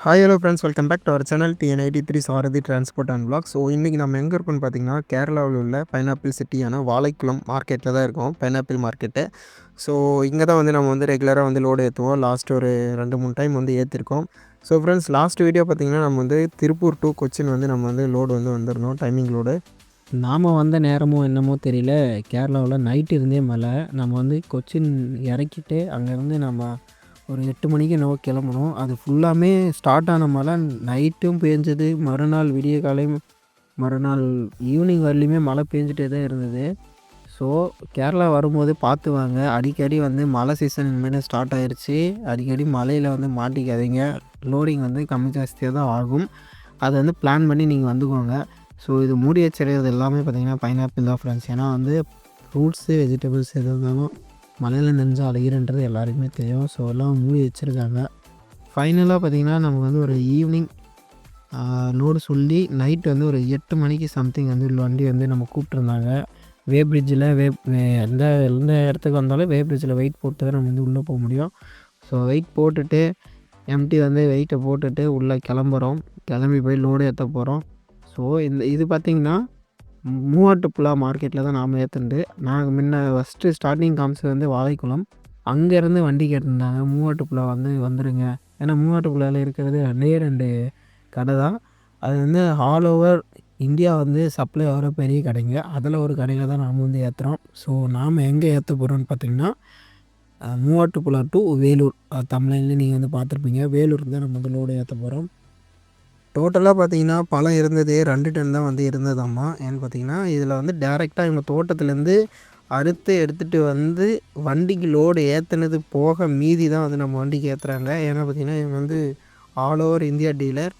Hi hello friends welcome back to our channel TN eighty three Sarathi transport and blog so இன்றைக்கி நம்ம எங்கே இருக்கோம்னு பார்த்தீங்கன்னா கேரளாவில் உள்ள பைனாப்பிள் சிட்டியான வாழைக்குளம் மார்க்கெட்டில் தான் இருக்கோம் பைனாப்பிள் மார்க்கெட்டு ஸோ இங்கே தான் வந்து நம்ம வந்து ரெகுலராக வந்து லோடு ஏற்றுவோம் லாஸ்ட் ஒரு ரெண்டு மூணு டைம் வந்து ஏற்றிருக்கோம் ஸோ ஃப்ரெண்ட்ஸ் லாஸ்ட் வீடியோ பார்த்திங்கன்னா நம்ம வந்து திருப்பூர் டு கொச்சின் வந்து நம்ம வந்து லோடு வந்து வந்திருந்தோம் டைமிங் லோடு நாம் வந்த நேரமும் என்னமோ தெரியல. கேரளாவில் நைட் இருந்தே மழை. நம்ம வந்து கொச்சின் இறக்கிட்டு அங்கேருந்து நம்ம ஒரு எட்டு மணிக்கு என்னவோ கிளம்பணும். அது ஃபுல்லாமே ஸ்டார்ட் ஆன மழை. நைட்டும் பேஞ்சது மறுநாள் விடிய காலையும் மறுநாள் ஈவினிங் வரலையுமே மழை பேஞ்சிட்டே தான் இருந்தது. ஸோ கேரளா வரும்போது பார்த்து வாங்க. அடிக்கடி வந்து மழை சீசன் இனிமேல் ஸ்டார்ட் ஆயிடுச்சு அடிக்கடி மழையில் வந்து மாட்டிக்காதீங்க. லோடிங் வந்து கம்மி ஜாஸ்தியாக தான் ஆகும். அதை வந்து பிளான் பண்ணி நீங்கள் வந்துக்கோங்க. ஸோ இது மூடி வச்சிருக்கிறது எல்லாமே பார்த்திங்கன்னா பைனாப்பிள் தான் ஃப்ரெண்ட்ஸ் ஏன்னா வந்து ஃப்ரூட்ஸு வெஜிடபிள்ஸ் எது இருந்தாலும் மழையில் நெஞ்சால் அழகிறன்றது எல்லாருக்குமே தெரியும். ஸோ எல்லாம் மூடி வச்சுருக்காங்க. ஃபைனலாக பார்த்திங்கன்னா நமக்கு வந்து ஒரு ஈவினிங் லோடு சொல்லி நைட் வந்து ஒரு எட்டு மணிக்கு சம்திங் வந்து வண்டி வந்து நம்ம கூப்பிட்ருந்தாங்க வே பிரிட்ஜில் வே எந்த எந்த இடத்துக்கு வந்தாலும் வே பிரிட்ஜில் வெயிட் போட்டு தான் நம்ம வந்து உள்ளே போக முடியும். ஸோ வெயிட் போட்டுட்டு எம்டி வந்து வெயிட்டை போட்டுட்டு உள்ளே கிளம்புறோம். கிளம்பி போய் லோடு ஏற்ற போகிறோம் ஸோ இந்த இது பார்த்திங்கன்னா மூவாட்டுப்புழா மார்க்கெட்டில் தான் நாம் ஏற்றுண்டு நாங்கள் முன்ன ஃபஸ்ட்டு ஸ்டார்டிங் காமிச்சது வந்து வாழைக்குளம். அங்கேருந்து வண்டி கேட்டிருந்தாங்க. மூவாட்டுப்புழா வந்து வந்துடுங்க ஏன்னா மூவாட்டுப்புழாவில் இருக்கிறது ரெண்டே ரெண்டு கடை தான். அது வந்து ஆல் ஓவர் இந்தியா வந்து சப்ளை ஆகிற பெரிய கடைங்க. அதில் ஒரு கடையில் தான் நாம் வந்து ஏற்றுறோம் ஸோ நாம் எங்கே ஏற்ற போகிறோம்னு பார்த்திங்கன்னா மூவாட்டுப்புழா டு வேலூர். தமிழ்லேருந்து நீங்கள் வந்து பார்த்துருப்பீங்க. வேலூர் தான் நம்ம வந்து லோடு ஏற்ற போகிறோம் டோட்டலாக பார்த்தீங்கன்னா பழம் இருந்ததே ரெண்டு டன் தான் வந்து இருந்ததாம்மா. ஏன்னு பார்த்தீங்கன்னா இதில் வந்து டேரெக்டாக இவங்க தோட்டத்துலேருந்து அறுத்து எடுத்துகிட்டு வந்து வண்டிக்கு லோடு ஏற்றுனது போக மீதி தான் வந்து நம்ம வண்டிக்கு ஏற்றுறாங்க ஏன்னா பார்த்திங்கன்னா இவங்க வந்து ஆல் ஓவர் இந்தியா டீலர்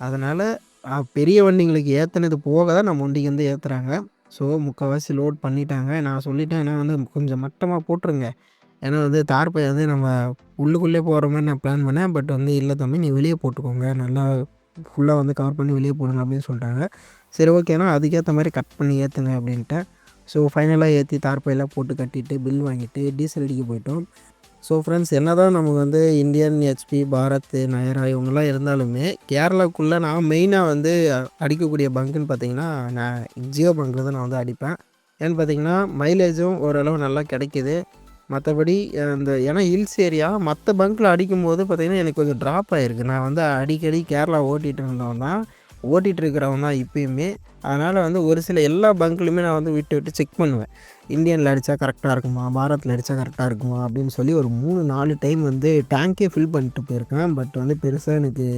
அதனால் பெரிய வண்டிங்களுக்கு ஏற்றுனது போக தான் நம்ம வண்டிக்கு வந்து ஏற்றுறாங்க ஸோ முக்கால்வாசி லோட் பண்ணிட்டாங்க. நான் சொல்லிட்டேன் ஏன்னா வந்து கொஞ்சம் மட்டமாக போட்டுருங்க. ஏன்னா வந்து தார்பை வந்து நம்ம உள்ளுக்குள்ளே போகிற மாதிரி நான் பிளான் பண்ணேன். பட் வந்து இல்லை தம்பி நீ வெளியே போட்டுக்கோங்க. நல்லா ஃபுல்லாக வந்து கவர் பண்ணி வெளியே போடுங்க அப்படின்னு சொல்லிட்டாங்க சரி ஓகேனா அதுக்கேற்ற மாதிரி கட் பண்ணி ஏற்றுங்க அப்படின்ட்டு. ஸோ ஃபைனலாக ஏற்றி தார்ப்பையெல்லாம் போட்டு கட்டிட்டு பில் வாங்கிட்டு டீசல் அடிக்க போயிட்டோம். ஸோ ஃப்ரெண்ட்ஸ் என்ன தான் நமக்கு வந்து இந்தியன் ஹெச்பி பாரத் நயரா இவங்கெல்லாம் இருந்தாலுமே கேரளாவுக்குள்ளே நான் மெயினாக வந்து அடிக்கக்கூடிய பங்குன்னு பார்த்தீங்கன்னா நான் ஜியோ பங்கு தான் நான் வந்து அடிப்பேன். ஏன்னு பார்த்தீங்கன்னா மைலேஜும் ஓரளவு நல்லா கிடைக்கிது. மற்றபடி அந்த ஏன்னா ஹில்ஸ் ஏரியா மற்ற பங்க்கில் அடிக்கும்போது பார்த்திங்கன்னா எனக்கு கொஞ்சம் ட்ராப் ஆகிருக்கு நான் வந்து அடிக்கடி கேரளா ஓட்டிகிட்டு இருந்தவன் தான். ஓட்டிகிட்டு இருக்கிறவன் தான் இப்போயுமே. அதனால் வந்து ஒரு சில எல்லா பங்க்லையுமே நான் வந்து விட்டு விட்டு செக் பண்ணுவேன். இந்தியனில் அடித்தா கரெக்டாக இருக்குமா? பாரத்தில் அடித்தா கரெக்டாக இருக்குமா? அப்படின்னு சொல்லி ஒரு மூணு நாலு டைம் வந்து டேங்கே ஃபில் பண்ணிட்டு போயிருக்கேன். பட் வந்து பெருசாக எனக்கு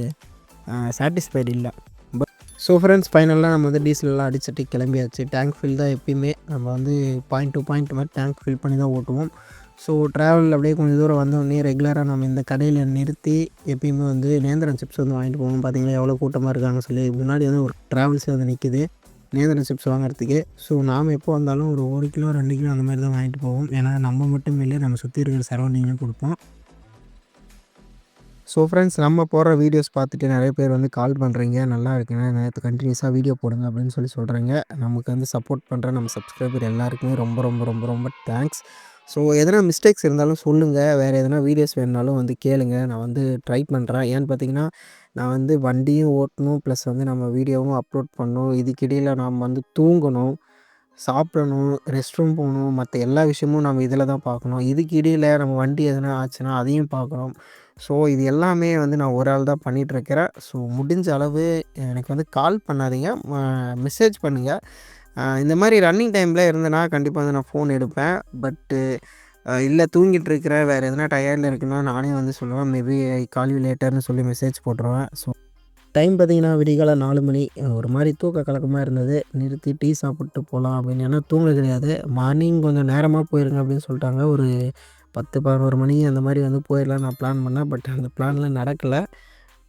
சாட்டிஸ்ஃபைடு இல்லை. பட் ஸோ ஃப்ரெண்ட்ஸ் ஃபைனலாக நம்ம வந்து டீசலெலாம் அடிச்சுட்டு கிளம்பியாச்சு. டேங்க் ஃபில் தான் எப்பயுமே. நம்ம வந்து பாயிண்ட் டு பாயிண்ட் மாதிரி டேங்க் ஃபில் பண்ணி தான் ஓட்டுவோம். ஸோ ட்ராவல் அப்படியே கொஞ்சம் தூரம் வந்தோடனே ரெகுலராக நம்ம இந்த கடையில் நிறுத்தி எப்பயுமே வந்து நேந்திரன் சிப்ஸ் வந்து வாங்கிட்டு போவோம் பார்த்தீங்களா எவ்வளோ கூட்டமாக இருக்காங்கன்னு சொல்லி முன்னாடி வந்து ஒரு ட்ராவல்ஸ் வந்து நிற்கிது நேந்திரன் சிப்ஸ் வாங்குறதுக்கு. ஸோ நாம் எப்போ வந்தாலும் ஒரு ஒரு கிலோ ரெண்டு கிலோ அந்த மாதிரி தான் வாங்கிட்டு போவோம். ஏன்னா நம்ம மட்டும் இல்லை நம்ம சுற்றி இருக்கிற சரௌண்டிங்கும் கொடுப்போம். ஸோ ஃப்ரெண்ட்ஸ் நம்ம போடுற வீடியோஸ் பார்த்துட்டு நிறைய பேர் வந்து கால் பண்ணுறீங்க நல்லா இருக்குங்க நேற்று கண்டினியூஸாக வீடியோ போடுங்க அப்படின்னு சொல்லி சொல்கிறீங்க நமக்கு வந்து சப்போர்ட் பண்ணுற நம்ம சப்ஸ்கிரைபர் எல்லாருக்குமே ரொம்ப ரொம்ப ரொம்ப ரொம்ப தேங்க்ஸ் ஸோ எதனா மிஸ்டேக்ஸ் இருந்தாலும் சொல்லுங்கள் வேறு எதனா வீடியோஸ் வேணுனாலும் வந்து கேளுங்க. நான் வந்து ட்ரை பண்ணுறேன் ஏன்னு பார்த்தீங்கன்னா நான் வந்து வண்டியும் ஓட்டணும் ப்ளஸ் வந்து நம்ம வீடியோவும் அப்லோட் பண்ணணும். இதுக்கிடையில் நாம் வந்து தூங்கணும் சாப்பிடணும் ரெஸ்ட் ரூம் போகணும் மற்ற எல்லா விஷயமும் நம்ம இதில் தான் பார்க்கணும். இதுக்கிடையில் நம்ம வண்டி எதனா ஆச்சுன்னா அதையும் பார்க்கணும். ஸோ இது எல்லாமே வந்து நான் ஒரு ஆள் தான் பண்ணிகிட்ருக்கிறேன் ஸோ முடிஞ்ச அளவு எனக்கு வந்து கால் பண்ணாதீங்க. மெசேஜ் பண்ணுங்கள் இந்த மாதிரி ரன்னிங் டைமில் இருந்தேன்னா கண்டிப்பாக வந்து நான் ஃபோன் எடுப்பேன். பட்டு இல்லை தூங்கிட்டு இருக்கிற வேறு எதனா டயர்டில் இருக்குன்னா நானே வந்து சொல்லுவேன். மேபி ஐ கால் யூ லேட்டர்னு சொல்லி மெசேஜ் போட்டுருவேன். ஸோ டைம் பார்த்திங்கன்னா விடிகால நாலு மணி. ஒரு மாதிரி தூக்க கலக்கமாக இருந்தது. நிறுத்தி டீ சாப்பிட்டு போகலாம் அப்படின்னு. ஏன்னா தூங்க கிடையாது. மார்னிங் கொஞ்சம் நேரமாக போயிருங்க அப்படின்னு சொல்லிட்டாங்க. ஒரு பத்து பதினோரு மணி அந்த மாதிரி வந்து போயிடலாம் நான் பிளான் பண்ணேன். பட் அந்த பிளான்லாம் நடக்கலை.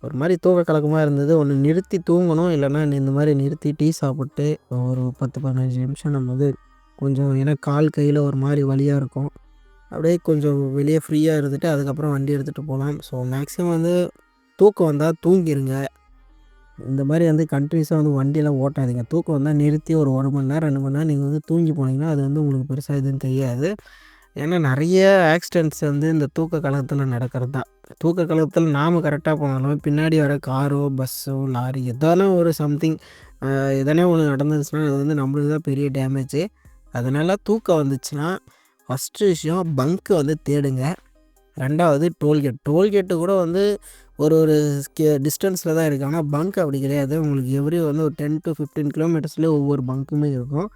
ஒரு மாதிரி தூக்க கலக்கமாக இருந்தது. ஒன்று நிறுத்தி தூங்கணும். இல்லைன்னா இந்த மாதிரி நிறுத்தி டீ சாப்பிட்டு ஒரு பத்து பதினஞ்சு நிமிஷம் நம்ம வந்து கொஞ்சம் ஏன்னா கால் கையில் ஒரு மாதிரி வழியாக இருக்கும். அப்படியே கொஞ்சம் வெளியே ஃப்ரீயாக இருந்துட்டு அதுக்கப்புறம் வண்டி எடுத்துகிட்டு போகலாம் ஸோ மேக்ஸிமம் வந்து தூக்கம் வந்தால் தூங்கிடுங்க இந்த மாதிரி வந்து கண்டினியூஸாக வந்து வண்டியெல்லாம் ஓட்டாதீங்க. தூக்கம் வந்தால் நிறுத்தி ஒரு ஒரு மணி நேரம் ரெண்டு மணி நேரம் நீங்கள் வந்து தூங்கி போனீங்கன்னா அது வந்து உங்களுக்கு பெருசாக எதுவும் தெரியாது. ஏன்னா நிறைய ஆக்சிடெண்ட்ஸ் வந்து இந்த தூக்க கலகத்தில் நடக்கிறது தான் தூக்க கலக்கத்தில் நாம் கரெக்டாக போனாலும் பின்னாடி வர காரோ பஸ்ஸோ லாரி எதானா ஒரு சம்திங் எதனா ஒன்று நடந்துச்சுன்னா அது வந்து நம்மளுக்கு தான் பெரிய டேமேஜு அதனால் தூக்கம் வந்துச்சுன்னா ஃபஸ்ட்டு விஷயம் பங்க்கு வந்து தேடுங்க. ரெண்டாவது டோல்கேட் டோல்கேட்டு கூட வந்து ஒரு ஒரு டிஸ்டன்ஸில் தான் இருக்குது ஆனால் பங்க் அப்படி கிடையாது. உங்களுக்கு எவ்ரி வந்து ஒரு டென் டு ஃபிஃப்டீன் கிலோமீட்டர்ஸ்லேயே ஒவ்வொரு பங்க்குமே இருக்கும்.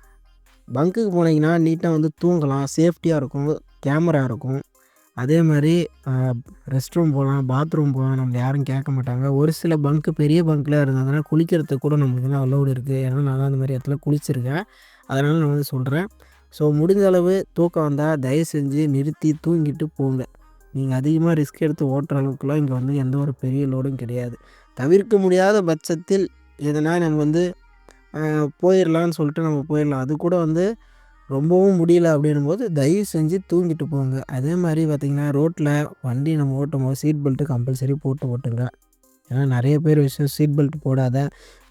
பங்க்குக்கு போனீங்கன்னா நீட்டாக வந்து தூங்கலாம். சேஃப்டியாக இருக்கும். கேமரா இருக்கும். அதே மாதிரி ரெஸ்ட் ரூம் போகலாம் பாத்ரூம் போகலாம் நம்ம யாரும் கேட்க மாட்டாங்க. ஒரு சில பங்க்கு பெரிய பங்க்கில் இருந்ததுன்னா குளிக்கிறதுக்கு கூட நம்மளுக்கு தான் அலோடு இருக்குது ஏன்னா நான் அந்த மாதிரி இடத்துல குளிச்சிருக்கேன். அதனால் நான் வந்து சொல்கிறேன் ஸோ முடிஞ்ச அளவு தூக்கம் வந்தால் தயவு செஞ்சு நிறுத்தி தூங்கிட்டு போங்க. நீங்கள் அதிகமாக ரிஸ்க் எடுத்து ஓட்டுற அளவுக்குலாம் இங்கே வந்து எந்த ஒரு பெரிய லோடும் கிடையாது. தவிர்க்க முடியாத பட்சத்தில் எதனா நம்ம வந்து போயிடலான்னு சொல்லிட்டு நம்ம போயிடலாம் அது கூட வந்து ரொம்பவும் முடியல அப்படின்னும் போது தயவு செஞ்சு தூங்கிட்டு போங்க. அதே மாதிரி பார்த்திங்கன்னா ரோட்டில் வண்டி நம்ம ஓட்டும் போது சீட் பெல்ட்டு கம்பல்சரி போட்டு ஓட்டுங்க. ஏன்னா நிறைய பேர் விஷயம் சீட் பெல்ட் போடாத.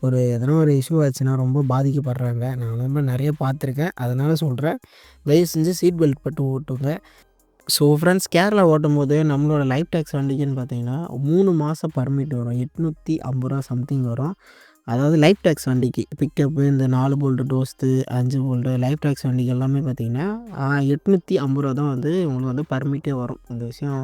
ஒரு எதனா ஒரு இஷ்யூ ஆச்சுன்னா ரொம்ப பாதிக்கப்படுறாங்க. நான் ரொம்ப நிறைய பார்த்துருக்கேன். அதனால் சொல்கிறேன் தயவு செஞ்சு சீட் பெல்ட் போட்டு ஓட்டுங்க. ஸோ ஃப்ரெண்ட்ஸ் கேரளா ஓட்டும் போது நம்மளோட லைஃப் டேக்ஸ் வண்டிக்குன்னு பார்த்தீங்கன்னா மூணு மாதம் பர்மிட் வரும். எட்நூற்றி ஐம்பது ரூபா சம்திங் வரும். அதாவது லைஃப் டேக்ஸ் வண்டிக்கு. பிக்கப்பு இந்த நாலு போல்ட்டு டோஸ்ட்டு அஞ்சு போல்ட்டு லைஃப் டேக்ஸ் வண்டிக்கு எல்லாமே பார்த்திங்கன்னா எட்நூற்றி ஐம்பது ரூபா தான் வந்து உங்களுக்கு வந்து பர்மிட்டே வரும். இந்த விஷயம்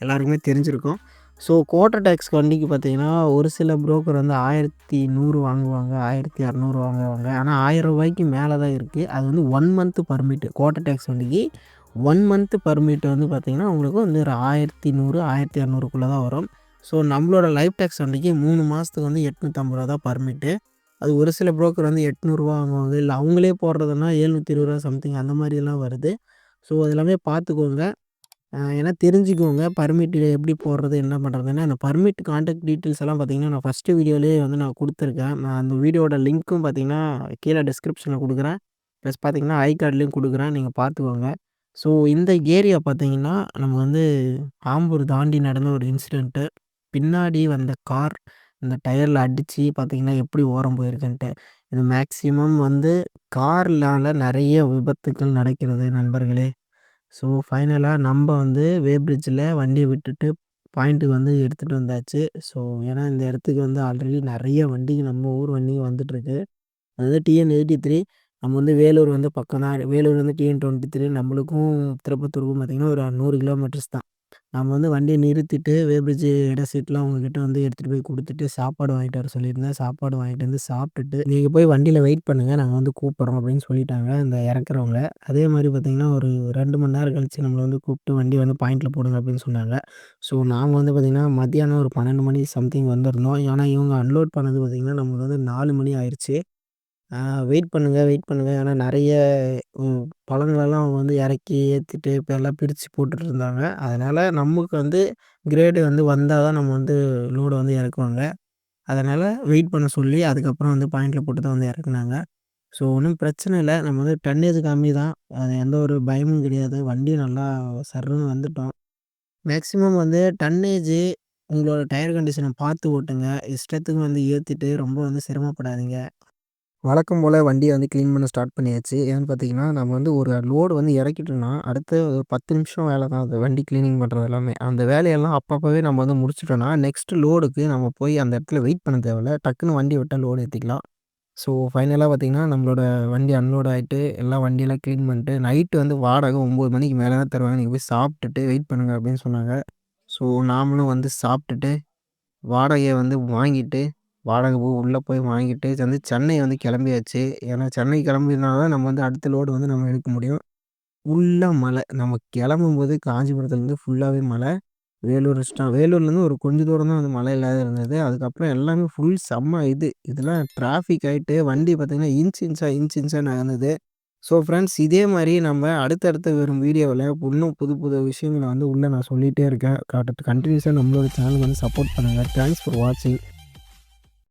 எல்லாருக்குமே தெரிஞ்சிருக்கும். ஸோ கோட்டர் டேக்ஸ் வண்டிக்கு பார்த்திங்கன்னா ஒரு சில புரோக்கர் வந்து ஆயிரத்தி நூறு வாங்குவாங்க ஆயிரத்தி இரநூறு வாங்குவாங்க. ஆனால் ஆயிரம் ரூபாய்க்கு மேலே தான் இருக்குது அது வந்து one month permit quarter tax வண்டிக்கு ஒன் மந்த்து பர்மிட் வந்து பார்த்திங்கன்னா உங்களுக்கு வந்து ஒரு ஆயிரத்தி நூறு ஆயிரத்தி இரநூறுக்குள்ளே தான் வரும். ஸோ நம்மளோட லைஃப் டேக்ஸ் வண்டிக்கு மூணு மாதத்துக்கு வந்து எட்நூற்றம்பது ரூபா தான் பர்மிட்டு அது ஒரு சில ப்ரோக்கர் வந்து எட்நூறுரூவா வாங்குவாங்க. இல்லை அவங்களே போடுறதுனா ஏழ்நூற்றி இருபது ரூபா சம்திங் அந்த மாதிரிலாம் வருது. ஸோ அது எல்லாமே பார்த்துக்கோங்க. ஏன்னா தெரிஞ்சுக்கோங்க. பர்மிட் எப்படி போடுறது என்ன பண்ணுறதுன்னா அந்த பர்மிட் கான்டாக்ட் டீட்டெயில்ஸ் எல்லாம் பார்த்தீங்கன்னா நான் ஃபஸ்ட்டு வீடியோலேயே வந்து நான் கொடுத்துருக்கேன். நான் அந்த வீடியோட லிங்க்கும் பார்த்திங்கன்னா கீழே டிஸ்கிரிப்ஷனில் கொடுக்குறேன். ப்ளஸ் பார்த்திங்கன்னா ஐ கார்ட்லேயும் கொடுக்குறேன். நீங்கள் பார்த்துக்கோங்க. ஸோ இந்த ஏரியா பார்த்தீங்கன்னா நம்ம வந்து ஆம்பூர் தாண்டி நடந்த ஒரு இன்சிடெண்ட்டு பின்னாடி வந்த கார் இந்த டயரில் அடித்து பார்த்தீங்கன்னா எப்படி ஓரம் போயிருக்குன்ட்டு. இது மேக்ஸிமம் வந்து கார்னால நிறைய விபத்துக்கள் நடக்கிறது நண்பர்களே. ஸோ ஃபைனலாக நம்ம வந்து வே பிரிட்ஜில் வண்டியை விட்டுட்டு பாயிண்ட்டுக்கு வந்து எடுத்துகிட்டு வந்தாச்சு. ஸோ ஏன்னா இந்த இடத்துக்கு வந்து ஆல்ரெடி நிறைய வண்டிங்க நம்ம ஊர் வண்டிங்க வந்துட்டுருக்கு. அதாவது டிஎன் எயிட்டி த்ரீ நம்ம வந்து வேலூர் வந்து பக்கம் தான். வேலூர் வந்து டிஎன் டுவெண்ட்டி த்ரீ நம்மளுக்கும் திருப்பத்தூருக்கும் பார்த்திங்கன்னா ஒரு நூறு கிலோமீட்டர்ஸ் தான். நம்ம வந்து வண்டியை நிறுத்திட்டு வேபிரிட்ஜ் இடம் சீட்லாம் அவங்கக்கிட்ட வந்து எடுத்துகிட்டு போய் கொடுத்துட்டு சாப்பாடு வாங்கிட்டு வர சொல்லியிருந்தேன். சாப்பாடு வாங்கிட்டு வந்து சாப்பிட்டுட்டு நீங்கள் போய் வண்டியில் வெயிட் பண்ணுங்கள் நாங்கள் வந்து கூப்பிட்றோம் அப்படின்னு சொல்லிட்டாங்க இந்த இறக்குறவங்க அதே மாதிரி பார்த்திங்கன்னா ஒரு ரெண்டு மணி நேரம் கழித்து நம்மளை வந்து கூப்பிட்டு வண்டி வந்து பாயிண்டில் போடுங்க அப்படின்னு சொன்னாங்க. ஸோ நாங்கள் வந்து பார்த்திங்கன்னா மத்தியானம் ஒரு பன்னெண்டு மணி சம்திங் வந்திருந்தோம். ஏன்னா இவங்க அன்லோட் பண்ணது பார்த்திங்கன்னா நமக்கு வந்து நாலு மணி ஆயிடுச்சு வெயிட் பண்ணுங்கள் வெயிட் பண்ணுங்கள் ஏன்னா நிறைய பழங்களெல்லாம் அவங்க வந்து இறக்கி ஏற்றிட்டு இப்போ எல்லாம் பிரித்து போட்டுட்டு இருந்தாங்க. அதனால் நமக்கு வந்து கிரேடு வந்து வந்தால் தான் நம்ம வந்து லோடு வந்து இறக்குவாங்க. அதனால் வெயிட் பண்ண சொல்லி அதுக்கப்புறம் வந்து பாயிண்டில் போட்டு தான் வந்து இறக்குனாங்க. ஸோ ஒன்றும் பிரச்சனை இல்லை. நம்ம வந்து டன்னேஜ் கம்மி தான். அது எந்த ஒரு பயமும் கிடையாது. வண்டி நல்லா சர்ருன்னு வந்துட்டோம். மேக்ஸிமம் வந்து டன்னேஜு உங்களோட டயர் கண்டிஷனை பார்த்து ஓட்டுங்க. இஷ்டத்துக்கு வந்து ஏற்றிட்டு ரொம்ப வந்து சிரமப்படாதீங்க. வழக்கம் போல் வண்டியை வந்து க்ளீன் பண்ண ஸ்டார்ட் பண்ணியாச்சு. ஏன்னு பார்த்தீங்கன்னா நம்ம வந்து ஒரு லோடு வந்து இறக்கிட்டோம்னா அடுத்த ஒரு பத்து நிமிஷம் வேலை தான் அது வண்டி க்ளீனிங் பண்ணுறது எல்லாமே. அந்த வேலையெல்லாம் அப்பப்போவே நம்ம வந்து முடிச்சிட்டோம்னா நெக்ஸ்ட் லோடுக்கு நம்ம போய் அந்த இடத்துல வெயிட் பண்ண தேவையில்ல. டக்குன்னு வண்டி விட்டால் லோடு ஏற்றிக்கலாம் ஸோ ஃபைனலாக பார்த்திங்கன்னா நம்மளோட வண்டி அன்லோட் ஆகிட்டு எல்லாம் வண்டியெல்லாம் க்ளீன் பண்ணிட்டு நைட்டு வந்து வாடகை ஒம்பது மணிக்கு மேலே தான் தருவாங்க. நீங்கள் போய் சாப்பிட்டுட்டு வெயிட் பண்ணுங்கள் அப்படின்னு சொன்னாங்க. ஸோ நாமளும் வந்து சாப்பிட்டுட்டு வாடகையை வந்து வாங்கிட்டு வாடகை பூ உள்ளே போய் வாங்கிட்டு வந்து சென்னை வந்து கிளம்பியாச்சு. ஏன்னா சென்னை கிளம்பினால தான் நம்ம வந்து அடுத்த லோடு வந்து நம்ம எடுக்க முடியும். ஃபுல்லாக மழை நம்ம கிளம்பும்போது காஞ்சிபுரத்துலேருந்து ஃபுல்லாகவே மழை வேலூர் ஸ்டா வேலூர்லேருந்து ஒரு கொஞ்சம் தூரம் தான் வந்து மழை இல்லாத இருந்தது. அதுக்கப்புறம் எல்லாமே ஃபுல் செம்ம இது. இதெல்லாம் டிராஃபிக் ஆகிட்டு வண்டி பார்த்திங்கன்னா இன்ச் இன்ச்சாக இன்ச் இன்ச்சாக நகர்ந்தது. ஸோ ஃப்ரெண்ட்ஸ் இதே மாதிரி நம்ம அடுத்தடுத்த வரும் வீடியோவில் இன்னும் புது புது விஷயங்களை வந்து உள்ளே நான் சொல்லிகிட்டே இருக்கேன். கண்டினியூஸாக நம்மளோட சேனல் வந்து சப்போர்ட் பண்ணுங்கள் தேங்க்ஸ் ஃபார் வாட்சிங்